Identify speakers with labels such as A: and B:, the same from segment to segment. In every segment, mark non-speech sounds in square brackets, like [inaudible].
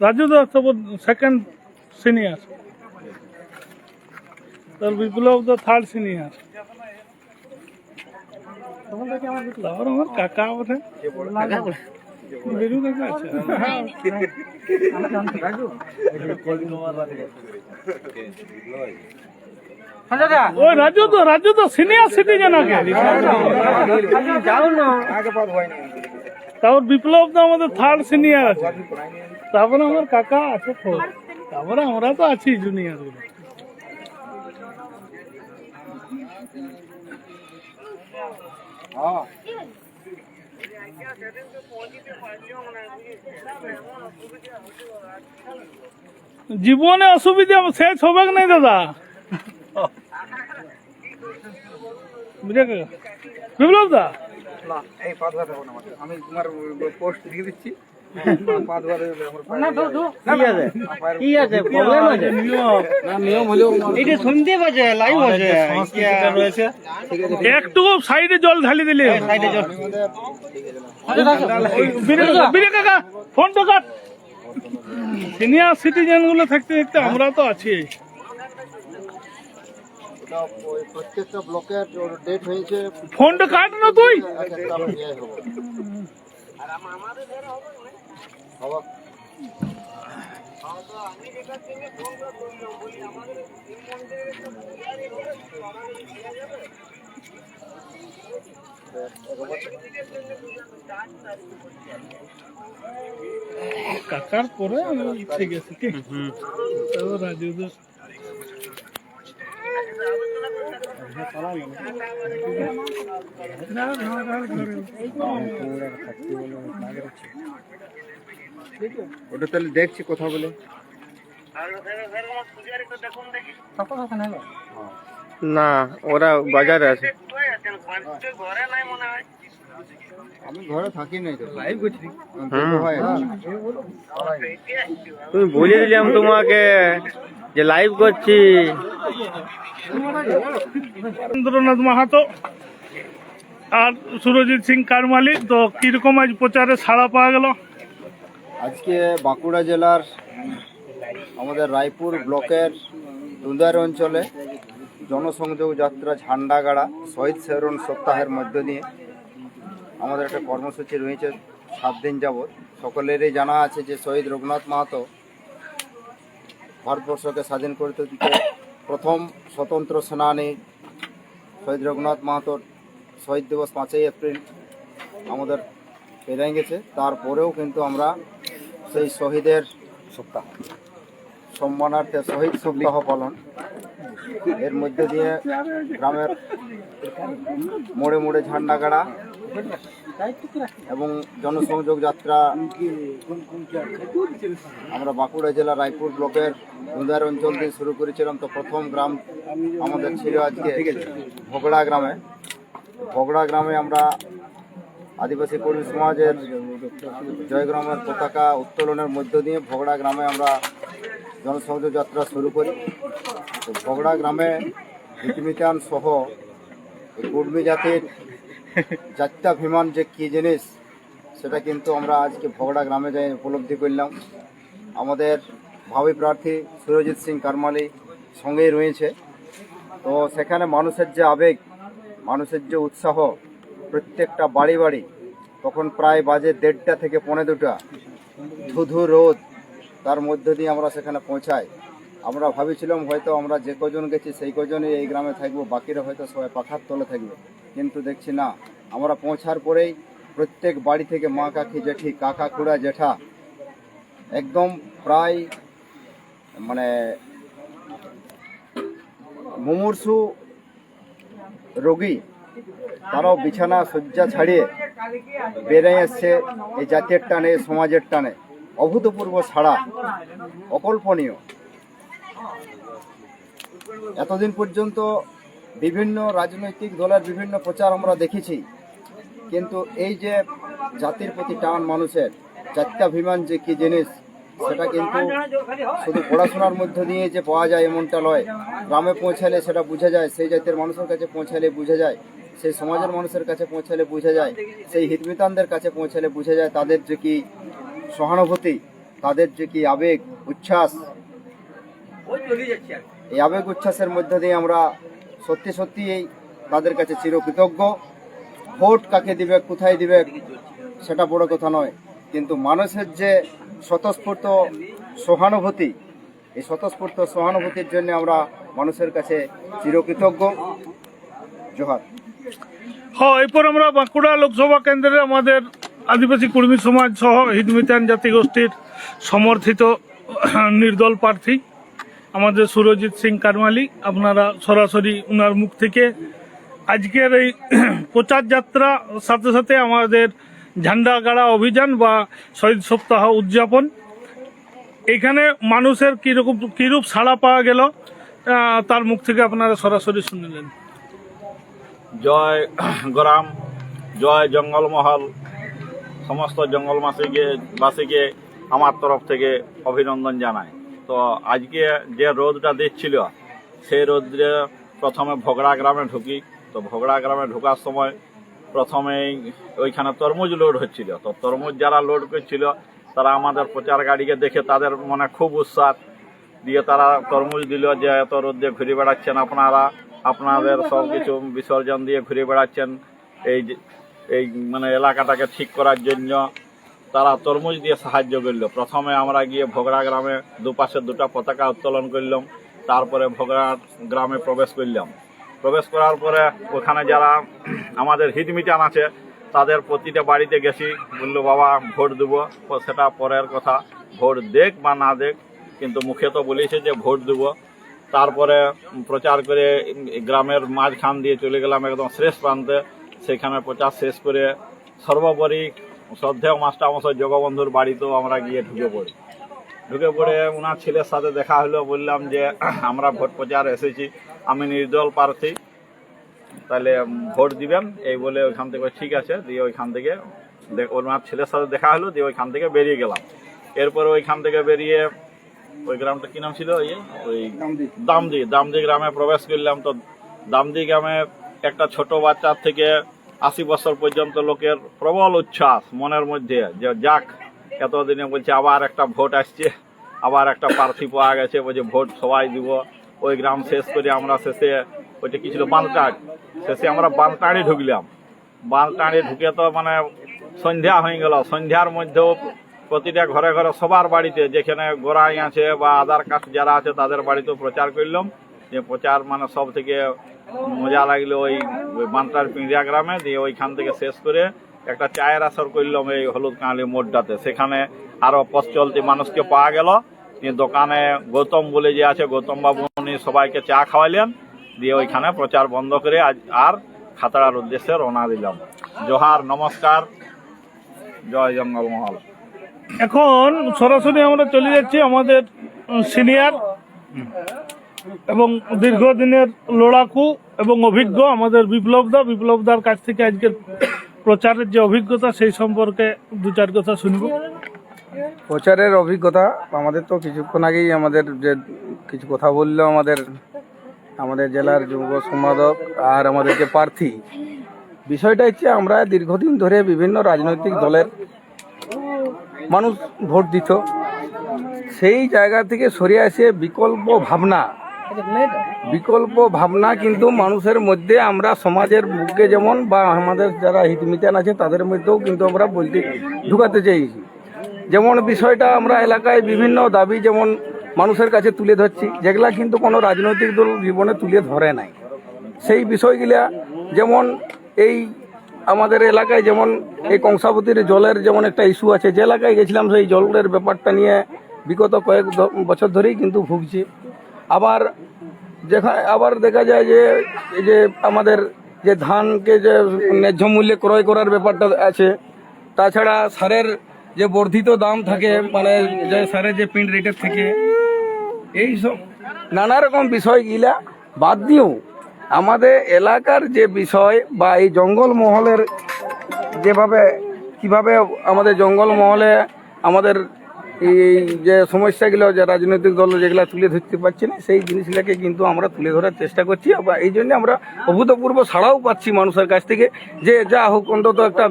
A: রাজু দা তারপর second senior তার বিপ্লব দা third senior তারপর আমার কাকা ওঠে বিরু কাকা আছে ওই রাজু তো রাজু তো সিনিয়র সিটিজেন আগে তারপর বিপ্লব তো আমাদের থার্ড সিনিয়র আছে। তারপরে আমার কাকা আছে। তারপরে আমরা তো আছি জুনিয়র জীবনে অসুবিধা শেষ হবে নাই দাদা? বুঝে বিপ্লব দা?
B: না এই পা ধোয়া দেবো না আমি তোমার পোস্ট দিয়ে দিচ্ছি
A: একটু সাইডে জল ঢালি দিলে
C: সাইডে জল
A: বিরে কাকা, ফোন তো কাট সিনিয়র সিটিজেনগুলো থাকতে থাকতে আমরা তো আছি
D: প্রত্যেকটা ব্লকের ডেট হয়েছে
A: ফোনটা কাট না তুই। কাকার পরে আমি ঠিক আছে কি তারপর রাজু দা
B: ওটা তাহলে দেখছি কথা বলে।
C: না ওরা বাজারে আছে।
D: আমি ঘরে থাকি নাই তো।
B: লাইভ করছি
C: তুমি বলে দিলাম তোমাকে। যে লাইভ করছি।
A: রবীন্দ্রনাথ মাহাতো আর সুরজিৎ সিং কারমালি। তো কীরকম আজ প্রচারে সাড়া পাওয়া গেল?
D: আজকে বাঁকুড়া জেলার আমাদের রায়পুর ব্লকের দুদার অঞ্চলে জনসংযোগ যাত্রা ঝান্ডাগাড়া শহীদ সেরন সপ্তাহের মধ্য দিয়ে আমাদের একটা কর্মসূচি রয়েছে সাত দিন যাবৎ। সকলেরই জানা আছে যে শহীদ রঘুনাথ মাহাতো ভারতবর্ষকে স্বাধীন করতে দিতে প্রথম স্বতন্ত্র সেনানী শহীদ রঘুনাথ মাহাতোর শহীদ দিবস পাঁচই এপ্রিল আমাদের পেরিয়ে গেছে। তারপরেও কিন্তু আমরা সেই শহীদের সপ্তাহ সম্মানার্থে, শহীদ সপ্তাহ পালন এর মধ্যে দিয়ে গ্রামের মোড়ে মোড়ে ঝান্ডা গাড়া এবং জনসংযোগ যাত্রা আমরা বাঁকুড়া জেলা রায়পুর ব্লকের উদার অঞ্চল দিয়ে শুরু করেছিলাম। তো প্রথম গ্রাম আমাদের ছিল আজকে ভগড়া গ্রামে। ভগড়া গ্রামে আমরা আদিবাসী কর্মী সমাজের জয়গ্রামের পতাকা উত্তোলনের মধ্য দিয়ে ভগড়া গ্রামে আমরা জনসংযোগ যাত্রা শুরু করি। তো ভগড়া গ্রামে ভিটমিটান সহ কুর্মী জাতির যাত্রাভিমান যে কী জিনিস, সেটা কিন্তু আমরা আজকে ভগড়া গ্রামে যাই উপলব্ধি করলাম। আমাদের ভাবি প্রার্থী সুরজিৎ সিং কারমালি সঙ্গেই রয়েছে। তো সেখানে মানুষের যে আবেগ, মানুষের যে উৎসাহ, প্রত্যেকটা বাড়ি বাড়ি, তখন প্রায় বাজে দেড়টা থেকে পৌনে দুটা ধুধু রোদ তার মধ্য দিয়ে আমরা সেখানে পৌঁছাই। আমরা ভাবেছিলাম হয়তো আমরা যে কজন গেছি, সেই কজনই এই গ্রামে থাকব, বাকিরা হয়তো সবাই পাখার তলে থাকবে। কিন্তু দেখছি না, আমরা পৌঁছার পরেই প্রত্যেক বাড়ি থেকে মা কাকি জেঠি, কাকা, খুড়া, জেঠা, একদম প্রায় মানে মুমূর্ষু রোগী, তারাও বিছানা শয্যা ছাড়িয়ে বেড়ে এসছে এই জাতির টানে, সমাজের টানে। অভূতপূর্ব ছাড়া অকল্পনীয়। এতদিন পর্যন্ত বিভিন্ন রাজনৈতিক দলের বিভিন্ন প্রচার আমরা দেখেছি। কিন্তু এই যে জাতির প্রতি টান মানুষের, জাত্যাভিমান যে কি জিনিস, সেটা কিন্তু শুধু পড়াশোনার মধ্য দিয়ে যে পাওয়া যায় এমনটা নয়। গ্রামে পৌঁছালে সেটা বোঝা যায়, সেই জাতের মানুষের কাছে পৌঁছালে বোঝা যায়, সেই সমাজের মানুষের কাছে পৌঁছালে বোঝা যায়, সেই হিতমিতানদের কাছে পৌঁছালে বোঝা যায়, তাদের যে কি সহানুভূতি, তাদের যে কি আবেগ, উচ্ছ্বাস এই আবেগ উচ্ছ্বাসের মধ্যে দিয়ে আমরা সত্যি সত্যি এই তাদের কাছে চিরকৃতজ্ঞ। ভোট কাকে দিবে কোথায় দিবে সেটা বড় কথা নয়। কিন্তু মানুষের যে স্বতঃস্ফূর্ত সহানুভূতি এই স্বতঃস্ফূর্ত সহানুভূতির জন্য আমরা মানুষের কাছে চিরকৃতজ্ঞ। জোহার।
A: হ্যাঁ এরপর আমরা বাঁকুড়া লোকসভা কেন্দ্রে আমাদের আদিবাসী কর্মী সমাজ সহ হিন্দুমিতান জাতিগোষ্ঠীর সমর্থিত নির্দল প্রার্থী আমাদের সুরজিৎ সিং কারমালি আপনারা সরাসরি ওনার মুখ থেকে। আজকের এই [clears throat] প্রচার যাত্রা সাথে সাথে আমাদের ঝান্ডা গাড়া অভিযান বা শহীদ সপ্তাহ উদযাপন। এখানে মানুষের কীরকম কীরূপ সাড়া পাওয়া গেল তার মুখ থেকে আপনারা সরাসরি শুনলেন
E: জয় [clears throat] গ্রাম, জয় জঙ্গলমহল, সমস্ত জঙ্গলবাসীকে বাসীকে আমার তরফ থেকে অভিনন্দন জানাই। তো আজকে যে রোদটা দিচ্ছিল, সেই রোদ্রে প্রথমে ভগড়া গ্রামে ঢুকি। তো ভগড়া গ্রামে ঢোকার সময় প্রথমেই ওইখানে তরমুজ লোড হচ্ছিল। তো তরমুজ যারা লোড করছিল, তারা আমাদের প্রচার গাড়িকে দেখে তাদের মনে খুব উৎসাহ দিয়ে তারা তরমুজ দিল যে, এত রোদ্রে ঘুরে বেড়াচ্ছেন আপনারা? আপনাদের সব কিছু বিসর্জন দিয়ে ঘুরে বেড়াচ্ছেন। এই এই মানে এলাকাটাকে ঠিক করার জন্য তারা তরমুজ দিয়ে সাহায্য করল। প্রথমে আমরা গিয়ে ভোগড়া গ্রামে দুপাশে দুটো পতাকা উত্তোলন করলাম, তারপরে ভোগড়া গ্রামে প্রবেশ করলাম। প্রবেশ করার পরে ওখানে যারা আমাদের হিটমিটান আছে, তাদের প্রতিটা বাড়িতে গেছি, বলল, বাবা, ভোট দেবো। সেটা পরের কথা, ভোট দেখ বা না দেখ। কিন্তু মুখে তো বলেছে যে, ভোট দেবো। তারপরে প্রচার করে গ্রামের মাঝখান দিয়ে চলে গেলাম একদম শেষ প্রান্তে। সেখানে প্রচার শেষ করে সর্বোপরি শ্রদ্ধেয় মাস্টার মশাই জগবন্ধুর বাড়িতেও আমরা গিয়ে ঢুকে পড়ি। ঢুকে পড়ে ওনার ছেলের সাথে দেখা হলো বললাম যে আমরা ভোট প্রচার এসেছি আমি নির্দল প্রার্থী তাহলে ভোট দিবেন। এই বলে ওইখান থেকে ঠিক আছে দিয়ে ওইখান থেকে ওনার ছেলের সাথে দেখা হলো দিয়ে ওইখান থেকে বেরিয়ে গেলাম। এরপরে ওইখান থেকে বেরিয়ে ওই গ্রামটা কি নাম ছিল? ইয়ে ওই দামদি দামদি গ্রামে প্রবেশ করলাম। তো দামদি গ্রামে একটা ছোট বাচ্চার থেকে আশি বছর পর্যন্ত লোকের প্রবল উচ্ছ্বাস মনের মধ্যে যে যাক, এতদিনে বলছে আবার একটা ভোট আসছে, আবার একটা প্রার্থী পাওয়া গেছে, বলছে ভোট সবাই দিব। ওই গ্রাম শেষ করে আমরা শেষে ওইটা কি ছিল বানটাড় শেষে আমরা বানটাড়ি ঢুকলাম। বানটাড়ি ঢুকে তো মানে সন্ধ্যা হয়ে গেল। সন্ধ্যার মধ্যেও প্রতিটা ঘরে ঘরে সবার বাড়িতে যেখানে গোড়াই আছে বা আধার কার্ড যারা আছে তাদের বাড়িতেও প্রচার করলাম। যে প্রচার মানে সব থেকে মজা লাগল ওই বান্টার পিঁড়িয়া গ্রামে, দিয়ে ওইখান থেকে শেষ করে একটা চায়ের আসর করলাম এই হলুদ কাঁলি মোড়টাতে। সেখানে আরও পথ চলতি মানুষকে পাওয়া গেল। দোকানে গৌতম বলে যে আছে, গৌতম বাবু উনি সবাইকে চা খাওয়াইলেন। দিয়ে ওইখানে প্রচার বন্ধ করে আজ আর খাতড়ার উদ্দেশ্যে রওনা দিলাম। জোহার, নমস্কার। জয় জঙ্গলমহল।
A: এখন সরাসরি আমরা চলে যাচ্ছি আমাদের সিনিয়র এবং দীর্ঘদিনের লড়াকু এবং অভিজ্ঞ আমাদের বিপ্লবদা, বিপ্লবদার কাছ থেকে আজকের প্রচারের যে অভিজ্ঞতা, সেই সম্পর্কে দু চার কথা শুনব।
B: প্রচারের অভিজ্ঞতা, আমাদের তো কিছুক্ষণ আগেই আমাদের যে কিছু কথা বলল আমাদের আমাদের জেলার যুব সম্পাদক আর আমাদের যে প্রার্থী। বিষয়টা হচ্ছে আমরা দীর্ঘদিন ধরে বিভিন্ন রাজনৈতিক দলের মানুষ ভোট দিত। সেই জায়গা থেকে সরে আসে বিকল্প ভাবনা। বিকল্প ভাবনা কিন্তু মানুষের মধ্যে, আমরা সমাজের বুকে যেমন বা আমাদের যারা হিতমিতান আছে, তাদের মধ্যেও কিন্তু আমরা বলতে, ঢুকাতে চাইছি। যেমন বিষয়টা আমরা এলাকায় বিভিন্ন দাবি যেমন মানুষের কাছে তুলে ধরছি, যেগুলা কিন্তু কোনো রাজনৈতিক দল জীবনে তুলে ধরে নাই। সেই বিষয়গুলা যেমন এই আমাদের এলাকায় যেমন এই কংসাবতীর জলের যেমন একটা ইস্যু আছে, যে এলাকায় গেছিলাম সেই জলের ব্যাপারটা নিয়ে বিগত কয়েক বছর ধরেই কিন্তু ভুগছি। আবার যেখানে আবার দেখা যায় যে, এই যে আমাদের যে ধানকে যে ন্যায্য মূল্যে ক্রয় করার ব্যাপারটা আছে, তাছাড়া সারের যে বর্ধিত দাম থাকে মানে যে সারের যে প্রিন্ট রেটের থেকে, এই সব নানা রকম বিষয়গুলা বাদ দিয়েও আমাদের এলাকার যে বিষয় বা এই জঙ্গল মহলের যেভাবে, কীভাবে আমাদের জঙ্গল মহলে আমাদের এই যে সমস্যাগুলো, যে রাজনৈতিক দল যেগুলো তুলে ধরতে পারছে না, সেই জিনিসগুলোকে কিন্তু আমরা তুলে ধরার চেষ্টা করছি। আবার এই জন্য আমরা অভূতপূর্ব সাড়াও পাচ্ছি মানুষের কাছ থেকে যে যা হোক, অন্তত একটা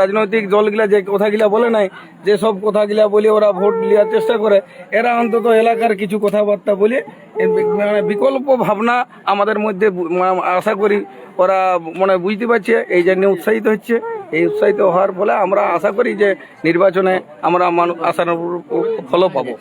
B: রাজনৈতিক দলগুলা যে কথাগুলা বলে নাই, যে সব কথাগুলা বলে ওরা ভোট নেওয়ার চেষ্টা করে, এরা অন্তত এলাকার কিছু কথাবার্তা বলে মানে বিকল্প ভাবনা আমাদের মধ্যে আশা করি ওরা মানে বুঝতে পারছে, এই জন্য উৎসাহিত হচ্ছে। এই উৎসাহিত হওয়ার ফলে আমরা আশা করি যে নির্বাচনে আমরা আশানুরূপ ফলও পাবো।